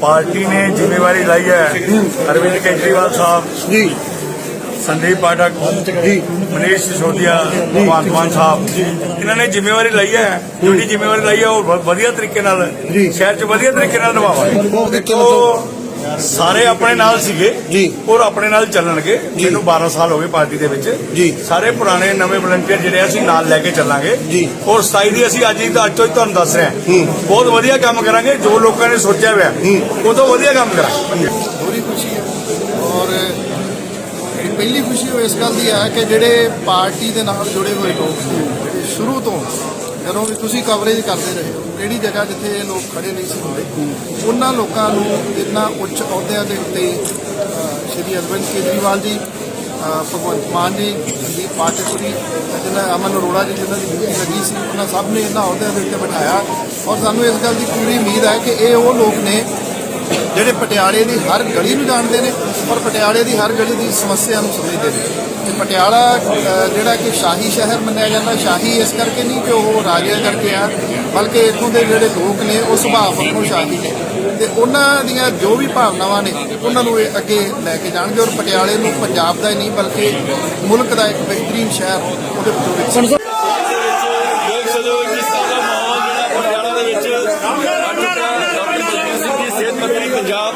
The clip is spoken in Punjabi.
ਪਾਰਟੀ ਨੇ ਜ਼ਿੰਮੇਵਾਰੀ ਲਈ ਹੈ। ਅਰਵਿੰਦ ਕੇਜਰੀਵਾਲ ਸਾਹਿਬ ਜੀ। ਸੰਦੀਪ ਪਾਠਕ ਜੀ। ਮਨੀਸ਼ ਸਿਸੋਦੀਆ ਭਗਵੰਤ ਮਾਨ ਸਾਹਿਬ। ਇਹਨਾਂ ਨੇ ਜ਼ਿੰਮੇਵਾਰੀ ਲਈ ਹੈ। ਜਿਹੜੀ ਜ਼ਿੰਮੇਵਾਰੀ ਲਈ ਹੈ ਉਹ ਵਧੀਆ ਤਰੀਕੇ ਨਾਲ। ਸ਼ਹਿਰ 'ਚ ਵਧੀਆ ਤਰੀਕੇ ਨਾਲ ਨਿਭਾਵਾਂਗੇ। ਉਹ ਸਾਰੇ ਆਪਣੇ ਨਾਲ ਸੀਗੇ ਜੀ। ਔਰ ਆਪਣੇ ਨਾਲ ਚੱਲਣਗੇ। ਮੈਨੂੰ 12 ਸਾਲ ਹੋ ਗਏ ਪਾਰਟੀ ਦੇ ਵਿੱਚ। ਜੀ। ਸਾਰੇ ਪੁਰਾਣੇ ਨਵੇਂ ਵਲੰਟੀਅਰ ਜਿਹੜੇ ਆ ਅਸੀਂ ਨਾਲ ਲੈ ਕੇ ਚੱਲਾਂਗੇ। ਜੀ। ਔਰ 27 ਦੀ ਅਸੀਂ ਅੱਜ ਹੀ ਤਾਂ ਅੱਜ ਤੋਂ ਹੀ ਤੁਹਾਨੂੰ ਦੱਸ ਰਹੇ। ਹਾਂ। ਬਹੁਤ ਵਧੀਆ ਕੰਮ ਕਰਾਂਗੇ। ਜੋ ਲੋਕਾਂ ਨੇ ਸੋਚਿਆ ਹੋਇਆ ਉਹ ਤੋਂ ਵਧੀਆ ਕੰਮ ਕਰਾਂਗੇ। ਬੜੀ ਖੁਸ਼ੀ ਹੈ। ਔਰ ਪਹਿਲੀ ਖੁਸ਼ੀ ਉਹ ਇਸ ਗੱਲ ਦੀ ਹੈ ਕਿ ਜਿਹੜੇ ਪਾਰਟੀ ਦੇ ਨਾਲ ਜੁੜੇ ਹੋਏ ਲੋਕ ਸ਼ੁਰੂ ਤੋਂ ਜਦੋਂ ਵੀ ਤੁਸੀਂ ਕਵਰੇਜ ਕਰਦੇ ਰਹੇ ਹੋ, ਕਿਹੜੀ ਜਗ੍ਹਾ ਜਿੱਥੇ ਇਹ ਲੋਕ ਖੜੇ ਨਹੀਂ ਸੀ ਹੁੰਦੇ, ਉਹਨਾਂ ਲੋਕਾਂ ਨੂੰ ਇੰਨਾ ਉੱਚ ਅਹੁਦਿਆਂ ਦੇ ਉੱਤੇ ਸ਼੍ਰੀ ਅਰਵਿੰਦ ਕੇਜਰੀਵਾਲ ਜੀ ਭਗਵੰਤ ਮਾਨ ਜੀ, ਸੰਦੀਪ ਪਾਠਕ ਜੀ ਜਿਹਨਾਂ ਅਮਨ ਅਰੋੜਾ ਜੀ ਜਿਹਨਾਂ ਦੀ ਡਿਊਟੀ ਲੱਗੀ ਸੀ, ਉਹਨਾਂ ਸਭ ਨੇ ਇਹਨਾਂ ਅਹੁਦਿਆਂ ਦੇ ਉੱਤੇ ਬਿਠਾਇਆ। ਔਰ ਸਾਨੂੰ ਇਸ ਗੱਲ ਦੀ ਪੂਰੀ ਉਮੀਦ ਹੈ ਕਿ ਇਹ ਉਹ ਲੋਕ ਨੇ ਜਿਹੜੇ ਪਟਿਆਲੇ ਦੀ ਹਰ ਗਲੀ ਨੂੰ ਜਾਣਦੇ ਨੇ ਔਰ ਪਟਿਆਲੇ ਦੀ ਹਰ ਗਲੀ ਦੀ ਸਮੱਸਿਆ ਨੂੰ ਸਮਝਦੇ ਨੇ। ਤੇ ਪਟਿਆਲਾ ਜਿਹੜਾ ਕਿ ਸ਼ਾਹੀ ਸ਼ਹਿਰ ਮੰਨਿਆ ਜਾਂਦਾ, ਸ਼ਾਹੀ ਇਸ ਕਰਕੇ ਨਹੀਂ ਕਿ ਉਹ ਰਾਜਿਆਂ ਕਰਕੇ ਆ, ਬਲਕਿ ਇੱਥੋਂ ਦੇ ਜਿਹੜੇ ਲੋਕ ਨੇ, ਉਹ ਸੁਭਾਅ ਵੱਲੋਂ ਸ਼ਾਹੀ ਨੇ। ਤੇ ਉਹਨਾਂ ਦੀਆਂ ਜੋ ਵੀ ਭਾਵਨਾਵਾਂ ਨੇ, ਉਹਨਾਂ ਨੂੰ ਇਹ ਅੱਗੇ ਲੈ ਕੇ ਜਾਣਗੇ ਔਰ ਪਟਿਆਲੇ ਨੂੰ ਪੰਜਾਬ ਦਾ ਹੀ ਨਹੀਂ, ਬਲਕਿ ਮੁਲਕ ਦਾ ਇੱਕ ਬਿਹਤਰੀਨ ਸ਼ਹਿਰ ਉਹਦੇ ਵਿੱਚੋਂ ਵਿਕਸਿਤ ਲੋਕ ਸਹਿਯੋਗ ਦੀ ਸਾਰਾ ਮਾਹੌਲ ਜਿਹੜਾ ਪਟਿਆਲਾ ਦੇ ਵਿੱਚ ਬਣ ਚੁੱਕਾ ਹੈ ਡਾਕਟਰ ਬਲਬੀਰ ਸਿੰਘ ਜੀ ਸਿਹਤ ਮੰਤਰੀ ਪੰਜਾਬ